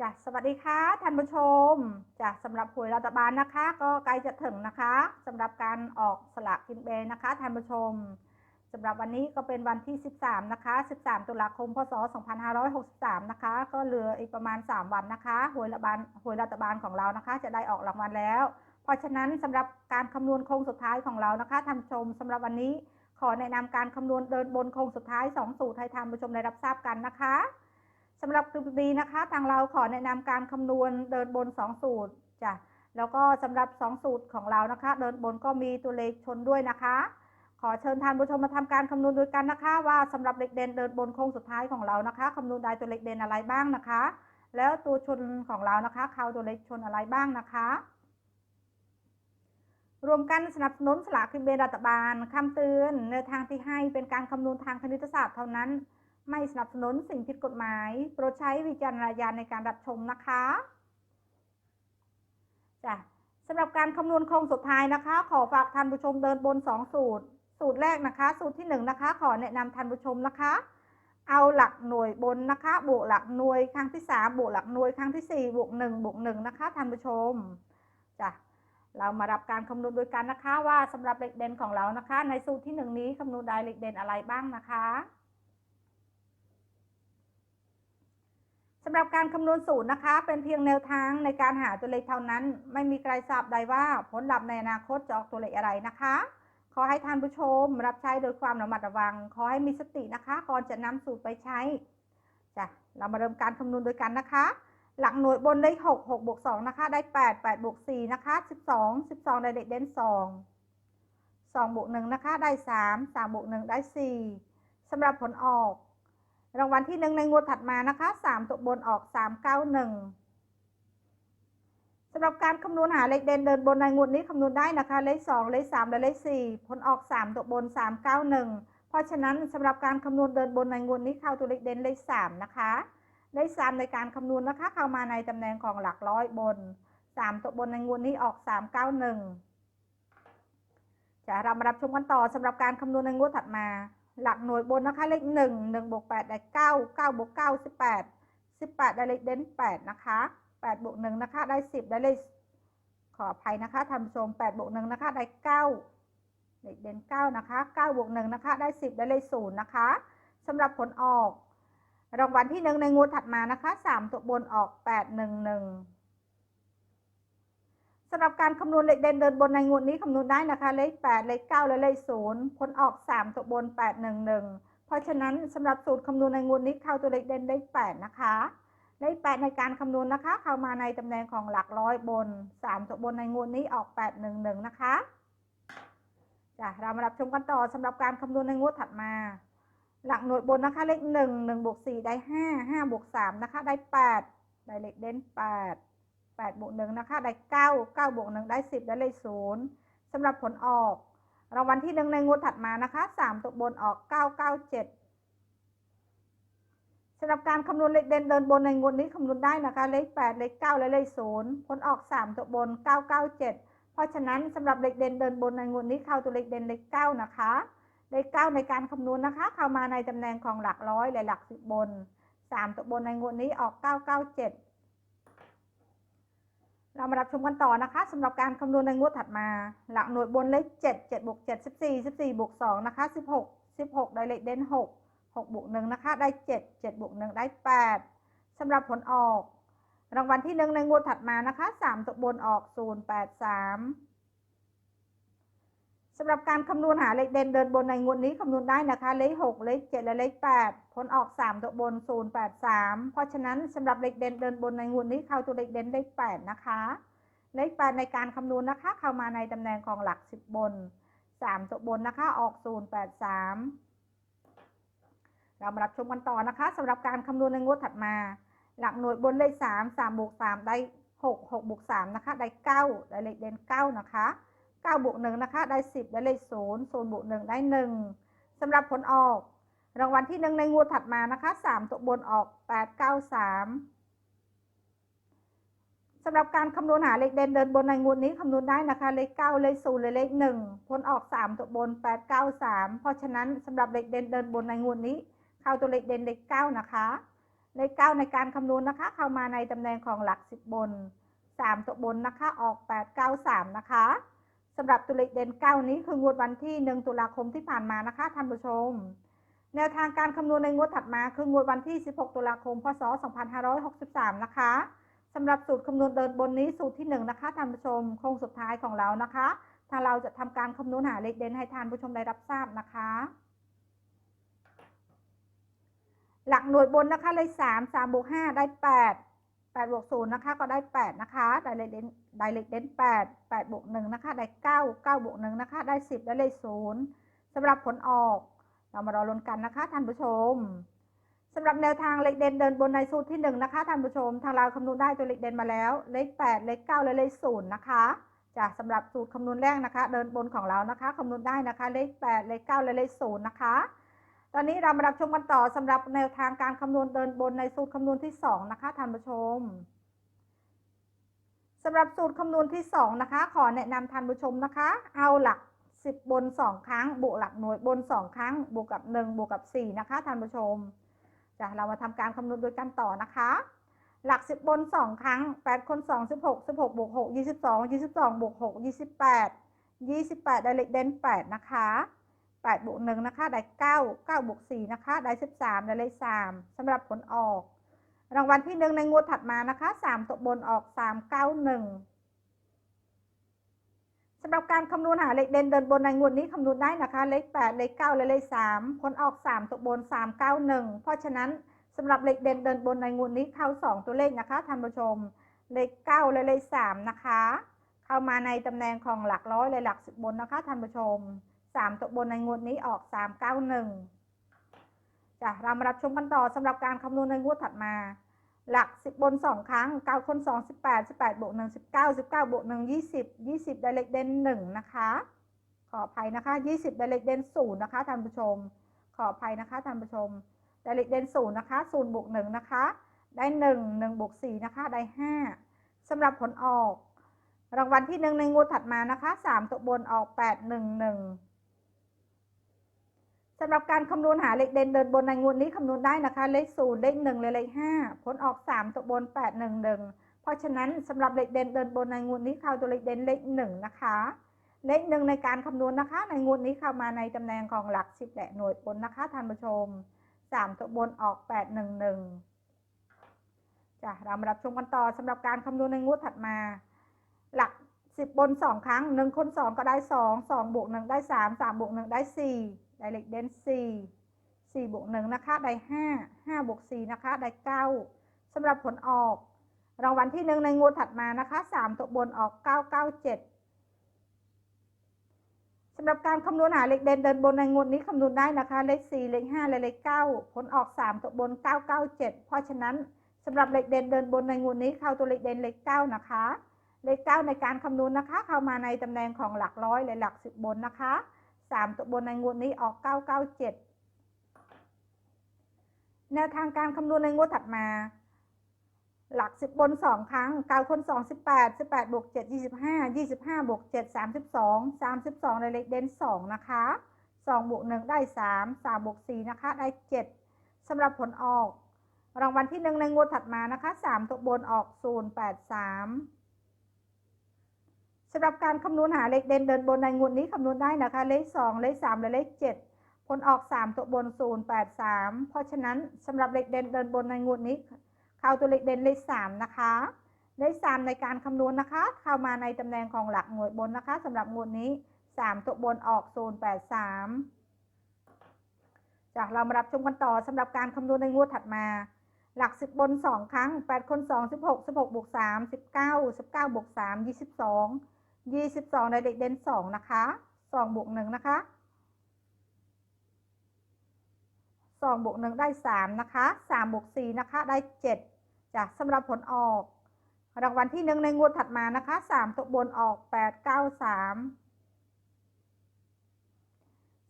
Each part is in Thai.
จ้ะสวัสดีค่ะท่านผู้ชมจ้ะสำหรับหวยรัฐบาลนะคะ ก็ใกล้จะถึงนะคะสำหรับการออกสลากกินแบ่งนะคะท่านผู้ชมสำหรับวันนี้ก็เป็นวันที่ 13 นะคะ 13 ตุลาคม พศ 2563 นะคะ ก็เหลืออีกประมาณ 3 วันนะคะหวยรัฐบาลหวยรัฐบาลของเรานะคะ จะได้ออกรางวัลแล้ว เพราะฉะนั้นสำหรับการคำนวณโค้งสุดท้ายของเรานะคะท่านผู้ชมสำหรับวันนี้ขอแนะนำการคำนวณเดินบนโค้งสุดท้าย 2 สูตรให้ท่านผู้ชมได้รับทราบกันนะคะ สำหรับคลิปนี้นะคะ ทางเราขอแนะนำการคำนวณเดินบน 2 สูตรจ้ะแล้วก็สำหรับ 2 สูตรของเรานะคะ เดินบนก็มีตัวเลขชนด้วยนะคะ ขอเชิญท่านผู้ชมมาทำการคำนวณด้วยกันนะคะ ว่าสำหรับเลขเด่นเดินบนโค้งสุดท้ายของเรานะคะคำนวณได้ตัวเลขเด่นอะไรบ้างนะคะ แล้วตัวชนของเรานะคะเข้าตัวเลขชนอะไรบ้างนะคะรวมกันสนับสนุนสลากกินแบ่งรัฐบาลคำเตือนแนวทางที่ให้เป็นการคำนวณทางคณิตศาสตร์เท่านั้น ไม่สนับสนุนสิ่งผิดกฎหมาย โปรดใช้วิจารณญาณในการรับชมนะคะจ้ะสำหรับการคำนวณโครงสุดท้ายนะคะ ขอฝากท่านผู้ชมเดินบน 2 สูตร สูตรแรกนะคะ สูตรที่ 1 นะคะ ขอแนะนำท่านผู้ชมนะคะ เอาหลักหน่วยบนนะคะ บวกหลักหน่วยครั้งที่ 3 บวกหลักหน่วยครั้งที่ 4 บวก1บวก1นะคะท่านผู้ชมจ้ะเรามารับการคำนวณโดยกันนะคะว่าสำหรับเลขเด่นของเรานะคะ ในสูตรที่ 1 นี้คำนวณได้เลขเด่นอะไรบ้างนะคะ สำหรับการคำนวณสูตรนะคะ เป็นเพียงแนวทางในการหาตัวเลขเท่านั้น ไม่มีใครทราบใดว่าผลลัพธ์ในอนาคตจะออกตัวเลขอะไรนะคะ ขอให้ท่านผู้ชมรับใช้โดยความระมัดระวัง ขอให้มีสตินะคะ ก่อนจะนำสูตรไปใช้จ้ะเรามาเริ่มการคำนวณโดยกันนะคะ หลักหน่วยบนได้6 6บวก2นะคะ ได้ 8 8บวก4นะคะ 12 12 ได้เลขเด่น2 2บวก1นะคะ ได้ 3 3บวก1ได้ 4สำหรับผลออก รางวัลที่หนึ่งในงวดถัดมานะคะสามตัวบนออกสามเก้าหนึ่งสำหรับการคำนวณหาเลขเด่นเดินบนในงวดนี้คำนวณได้นะคะ เลขสองเลขสามและเลขสี่ผลออกสามตัวบนสามเก้าหนึ่งเพราะฉะนั้นสำหรับการคำนวณเดินบนในงวดนี้เข้าตัวเลขเด่นเลขสามนะคะเลขสามในการคำนวณนะคะ เข้ามาในตำแหน่งของหลักร้อยบนสามตัวบนในงวดนี้ออกสามเก้าหนึ่งจะเรามารับชมกันต่อสำหรับการคำนวณในงวดถัดมา หลักหน่วยบนนะคะเลขหนึ่งหนึ่งบวกแปดได้เก้าเก้าบวกเก้าสิบแปดสิบแปดได้เลขเด่นแปดนะคะแปดบวกหนึ่งนะคะได้สิบได้เลขขออภัยนะคะท่านผู้ชมแปดบวกหนึ่งนะคะได้เก้าเลขเด่นเก้านะคะเก้าบวกหนึ่งนะคะได้สิบได้เลขศูนย์นะคะสำหรับผลออก รางวัลที่หนึ่งในงวดถัดมานะคะสามตัวบนออกแปดหนึ่งหนึ่ง สำหรับการคำนวณเลขเด่นเดินบนในงวดนี้คำนวณได้นะคะ เลข 8 เลข 9 และเลข 0 ผลออก 3 ตัวบน 8 1 1 เพราะฉะนั้นสำหรับสูตรคำนวณในงวดนี้เข้าตัวเลขเด่นเลข 8 นะคะ เลข 8 ในการคำนวณนะคะ เข้ามาในตำแหน่งของหลักร้อยบน 3 ตัวบนในงวดนี้ออก 8 1 1 นะคะจ้ะเรามารับชมกันต่อสำหรับการคำนวณในงวดถัดมา หลักหน่วยบนนะคะ เลข 1 1บวก4ได้ 5 5บวก3นะคะ ได้ 8 ได้เลขเด่น 8 8บวก1นะคะ ได้ 9 9บวก1ได้ 10 ได้เลข0สำหรับผลออก รางวัลที่ 1 ในงวดถัดมานะคะ 3 ตัวบนออก 997สำหรับการคำนวณเลขเด่นเดินบนในงวดนี้คำนวณได้นะคะ เลข 8 เลข 9 และเลข 0 ผลออก 3 ตัวบน 997 เพราะฉะนั้นสำหรับเลขเด่นเดินบนในงวดนี้เข้าตัวเลขเด่นเลข 9 นะคะเลข 9 ในการคำนวณนะคะ เข้ามาในตำแหน่งของหลักร้อยและหลักสิบบน 3 ตัวบนในงวดนี้ออก 997 เรามารับชมกันต่อนะคะสำหรับการคำนวณในงวดถัดมา หลักหน่วยบนเลข 7 7บวก7 14 14บวก2นะคะ16 16 ได้เลขเด่น6 6บวก1นะคะ ได้ 7 7บวก1ได้ 8สำหรับผลออก รางวัลที่ 1 ในงวดถัดมานะคะ3ตัวบนออก 0 8 3 สำหรับการคำนวณหาเลขเด่นเดินบนในงวดนี้คำนวณได้นะคะ เลข 6 เลข 7 และเลข 8 ผลออก 3 ตัวบน 0 8 3 เพราะฉะนั้นสำหรับเลขเด่นเดินบนในงวดนี้เข้าตัวเลขเด่นเลข 8 นะคะ เลข 8 ในการคำนวณนะคะ เข้ามาในตำแหน่งของหลัก 10 บน 3 ตัวบนนะคะ ออก 0 8 3 เรามารับชมกันต่อนะคะสำหรับการคำนวณในงวดถัดมา หลักหน่วยบนเลข 3 3บวก3ได้ 6 6บวก3นะคะ ได้ 9 ได้เลขเด่น 9 นะคะ 9บวก1นะคะ ได้ 10 ได้เลข0 0บวก1ได้ 1สำหรับผลออก รางวัลที่ 1 ในงวดถัดมานะคะ 3 ตัวบนออก 8 9 3สำหรับการคำนวณหาเลขเด่นเดินบนในงวดนี้คำนวณได้นะคะ เลข 9 เลข0และเลข 1 ผลออก 3 ตัวบน 8 9 3 เพราะฉะนั้นสำหรับเลขเด่นเดินบนในงวดนี้ เข้าตัวเลขเด่นเลข 9 นะคะ เลขเก้าในการคำนวณนะคะ เข้ามาในตำแหน่งของหลักสิบบนสามตัวบนนะคะ ออกแปดเก้าสามนะคะ สำหรับตัวเลขเด่นเก้านี้คืองวดวันที่หนึ่งตุลาคมที่ผ่านมานะคะท่านผู้ชม แนวทางการคำนวณในงวดถัดมาคืองวดวันที่ 16 ตุลาคม พศ 2563 นะคะสำหรับสูตรคำนวณเดินบนนี้สูตรที่ 1 นะคะท่านผู้ชมโค้งสุดท้ายของเรานะคะทางเราจะทำการคำนวณหาเลขเด่นให้ท่านผู้ชมได้รับทราบนะคะ หลักหน่วยบนนะคะเลข3 3บวก5ได้ 8 8บวก0นะคะก็ได้ 8 นะคะได้เลขเด่น ได้เลขเด่น8 8บวก1นะคะ ได้ 9 9บวก1นะคะ ได้ 10 ได้เลข0สำหรับผลออก เรามารอลุ้นกันนะคะท่านผู้ชมสำหรับแนวทางเลขเด่นเดินบนในสูตรที่ 1 นะคะท่านผู้ชม ทางเราคำนวณได้ตัวเลขเด่นมาแล้ว เลข 8 เลข 9 และเลข0นะคะจากสำหรับสูตรคำนวณแรกนะคะ เดินบนของเรานะคะคำนวณได้นะคะ เลข 8 เลข 9 และเลข0นะคะ ตอนนี้เรามารับชมกันต่อสำหรับแนวทางการคำนวณเดินบนในสูตรคำนวณที่ 2 นะคะท่านผู้ชม สำหรับสูตรคำนวณที่ 2 นะคะ ขอแนะนำท่านผู้ชมนะคะ เอาหลัก 10 บน 2 ครั้ง บวกหลักหน่วยบน 2 ครั้ง บวกกับ 1 บวกกับ 4 นะคะท่านผู้ชมจะเรามาทำการคำนวณโดยกันต่อนะคะ หลัก 10 บน 2 ครั้ง 8 คน 2 16 16บวก6 22 22บวก6 28 28 ได้เลขเด่น8 นะคะ 8 บวก 1 นะคะ ได้ 9 9บวก4 นะคะ ได้ 13 ได้เลข 3สำหรับผลออก รางวัลที่1ในงวดถัดมานะคะ3ตัวบนออก391สำหรับการคำนวณหาเลขเด่นเดินบนในงวดนี้คำนวณได้นะคะ เลข8เลข9และเลข3ผลออก3ตัวบน391เพราะฉะนั้นสำหรับเลขเด่นเดินบนในงวดนี้เข้า2ตัวเลขนะคะท่านผู้ชม เลข9และเลข3นะคะ เข้ามาในตำแหน่งของหลักร้อยและหลักสิบบนนะคะท่านผู้ชม3ตัวบนในงวดนี้ออก391 จ้ะเรามารับชมกันต่อสำหรับการคำนวณในงวดถัดมา หลัก 10 บน 2 ครั้ง9คน2 18 18บวก1 19 19บวก1 20 20 ได้เลขเด่น1นะคะ ขออภัยนะคะ 20 ได้เลขเด่น0นะคะท่านผู้ชม ขออภัยนะคะท่านผู้ชม ได้เลขเด่น0นะคะ0บวก1นะคะ ได้ 1 1บวก4นะคะ ได้ 5สำหรับผลออก รางวัลที่ 1 ในงวดถัดมานะคะ 3 ตัวบนออก 8 1 1 สำหรับการคำนวณหาเลขเด่นเดินบนในงวดนี้คำนวณได้นะคะ เลข0เลข1และเลข5ผลออก3ตัวบน8 1 1เพราะฉะนั้นสำหรับเลขเด่นเดินบนในงวดนี้เข้าตัวเลขเด่นเลข1นะคะ เลข1ในการคำนวณนะคะ ในงวดนี้เข้ามาในตำแหน่งของหลัก10และหน่วยบนนะคะท่านผู้ชม3ตัวบนออก8 1 1จ้ะเรามารับชมกันต่อสำหรับการคำนวณในงวดถัดมา หลัก10บน2ครั้ง1คน2ก็ได้2 2บวก1ได้3 3บวก1ได้4 ได้เลขเด่น4 4บวก1นะคะ ได้ 5 5บวก4นะคะ ได้ 9สำหรับผลออก รางวัลที่ 1 ในงวดถัดมานะคะ 3 ตัวบนออก 997สำหรับการคำนวณหาเลขเด่นเดินบนในงวดนี้คำนวณได้นะคะ เลข 4 เลข 5 และเลข 9 ผลออก 3 ตัวบน 997 เพราะฉะนั้นสำหรับเลขเด่นเดินบนในงวดนี้เข้าตัวเลขเด่นเลข 9 นะคะ เลข 9 ในการคำนวณนะคะ เข้ามาในตำแหน่งของหลักร้อยและหลัก10บนนะคะ 3 ตัวบนในงวดนี้ออก 997 แนวทางการคำนวณในงวดถัดมา หลัก 10 บน 2 ครั้ง9คน2 18 18บวก7 25 25บวก7 32 32 ในเลขเด่น2 นะคะ 2บวก1ได้ 3 3บวก4นะคะ ได้ 7สำหรับผลออก รางวัลที่ 1 ในงวดถัดมานะคะ 3 ตัวบนออก 083 สำหรับการคำนวณหาเลขเด่นเดินบนในงวดนี้คำนวณได้นะคะ เลข 2 เลข 3 และเลข 7 ผลออก 3 ตัวบน 083 เพราะฉะนั้นสำหรับเลขเด่นเดินบนในงวดนี้ เข้าตัวเลขเด่นเลข 3 นะคะ เลข 3 ในการคำนวณนะคะ เข้ามาในตำแหน่งของหลักหน่วยบนนะคะสำหรับงวดนี้ 3 ตัวบนออก 083 จากเรามารับชมกันต่อสำหรับการคำนวณในงวดถัดมา หลัก 10 บน 2 ครั้ง 8 คน 2 16 16บวก3 19 19บวก3 22 22ในเด็กเด่น2นะคะ2บวก1นะคะ2บวก1ได้3นะคะ3บวก4นะคะได้7จากสำหรับผลออก รางวัลที่1ในงวดถัดมานะคะ3ตัวบนออก8 9 3สาม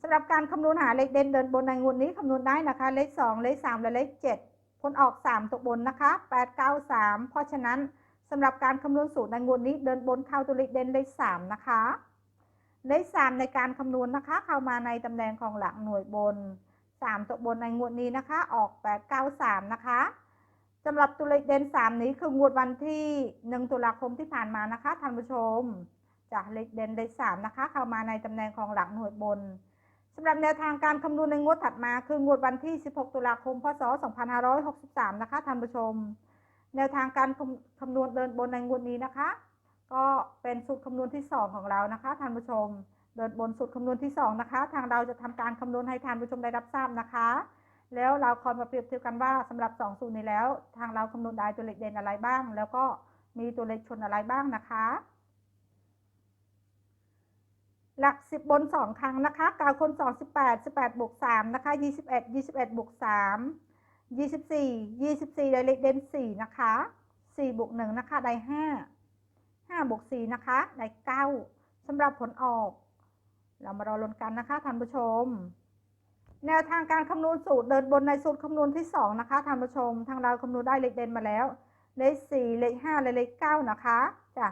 สำหรับการคำนวณหาเลขเด่นเดินบนในงวดนี้คำนวณได้นะคะ เลข2เลข3และเลข7ผลออก3ตัวบนนะคะ8 9 3เพราะฉะนั้น สำหรับการคำนวณสูตรในงวดนี้เดินบนเข้าตัวเลขเด่นเลข3นะคะ เลข3ในการคำนวณนะคะ เข้ามาในตำแหน่งของหลักหน่วยบน 3 ตัวบนในงวดนี้นะคะ ออก 8 9 3 นะคะสำหรับตัวเลขเด่นสามนี้คืองวดวันที่หนึ่งตุลาคมที่ผ่านมานะคะท่านผู้ชม จากเลขเด่นเลขสามนะคะ เข้ามาในตำแหน่งของหลักหน่วยบนสำหรับแนวทางการคำนวณในงวดถัดมาคืองวดวันที่ 16 ตุลาคม พศ 2563 นะคะท่านผู้ชม แนวทางการคำนวณเดินบนในงวดนี้นะคะ ก็เป็นสูตรคำนวณที่ 2 ของเรานะคะท่านผู้ชม เดินบนสูตรคำนวณที่ 2 นะคะ ทางเราจะทำการคำนวณให้ท่านผู้ชมได้รับทราบนะคะ แล้วเราคอยมาเปรียบเทียบกันว่าสำหรับ2สูตรนี้แล้ว ทางเราคำนวณได้ตัวเลขเด่นอะไรบ้าง แล้วก็มีตัวเลขชนอะไรบ้างนะคะ หลัก 10 บน 2 ครั้งนะคะกาวคน2 18 18บวก3นะคะ21 21บวก3 24 24 ได้เลขเด่น4นะคะ 4 บวก 1 นะคะ ได้ 5 5 บวก 4 นะคะ ได้ 9สำหรับผลออก เรามารอลุ้นกันนะคะท่านผู้ชม แนวทางการคำนวณสูตรเดินบนในสูตรคำนวณที่ 2 นะคะท่านผู้ชม ทางเราคำนวณได้เลขเด่นมาแล้ว เลข 4 เลข 5 และเลข 9 นะคะจ้ะ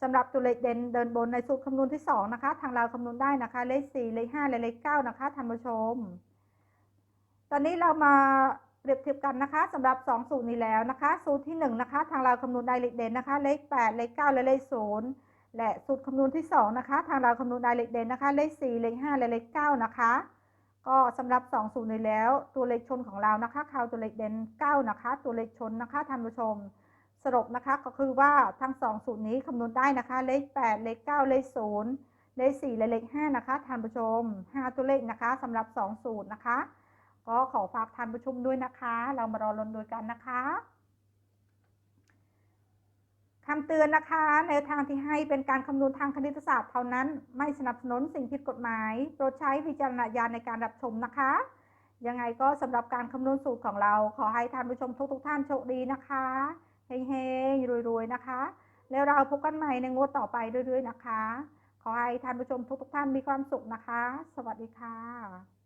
สำหรับตัวเลขเด่นเดินบนในสูตรคำนวณที่ 2 นะคะ ทางเราคำนวณได้นะคะ เลข 4 เลข 5 และเลข 9 นะคะท่านผู้ชม ตอนนี้เรามา รียบเทียบกันนะคะสำหรับ 2 สูตรนี้แล้วนะคะ สูตรที่ 1 นะคะ ทางเราคำนวณได้เลขเด่นนะคะ เลข 8 เลข 9 และเลข 0 และสูตรคำนวณที่ 2 นะคะ ทางเราคำนวณได้เลขเด่นนะคะ เลข 4 เลข 5 และเลข 9 นะคะ ก็สำหรับ 2 สูตรนี้แล้ว ตัวเลขชนของเรานะคะเข้าตัวเลขเด่น 9 นะคะ ตัวเลขชนนะคะท่านผู้ชม สรุปนะคะก็คือว่าทั้ง 2 สูตรนี้คำนวณได้นะคะ เลข 8 เลข 9 เลข 0 เลข 4 และเลข 5 นะคะท่านผู้ชม 5 ตัวเลขนะคะสำหรับ 2 สูตรนะคะ ก็ขอฝากท่านผู้ชมด้วยนะคะ เรามารอลุ้นโดยกันนะคะคำเตือนนะคะแนวทางที่ให้เป็นการคำนวณทางคณิตศาสตร์เท่านั้น ไม่สนับสนุนสิ่งผิดกฎหมาย โปรดใช้วิจารณญาณในการรับชมนะคะ ยังไงก็สำหรับการคำนวณสูตรของเรา ขอให้ท่านผู้ชมทุกๆท่านโชคดีนะคะเฮงๆรวยๆนะคะ แล้วเราพบกันใหม่ในงวดต่อไปเรื่อยๆนะคะ ขอให้ท่านผู้ชมทุกๆท่านมีความสุขนะคะ สวัสดีค่ะ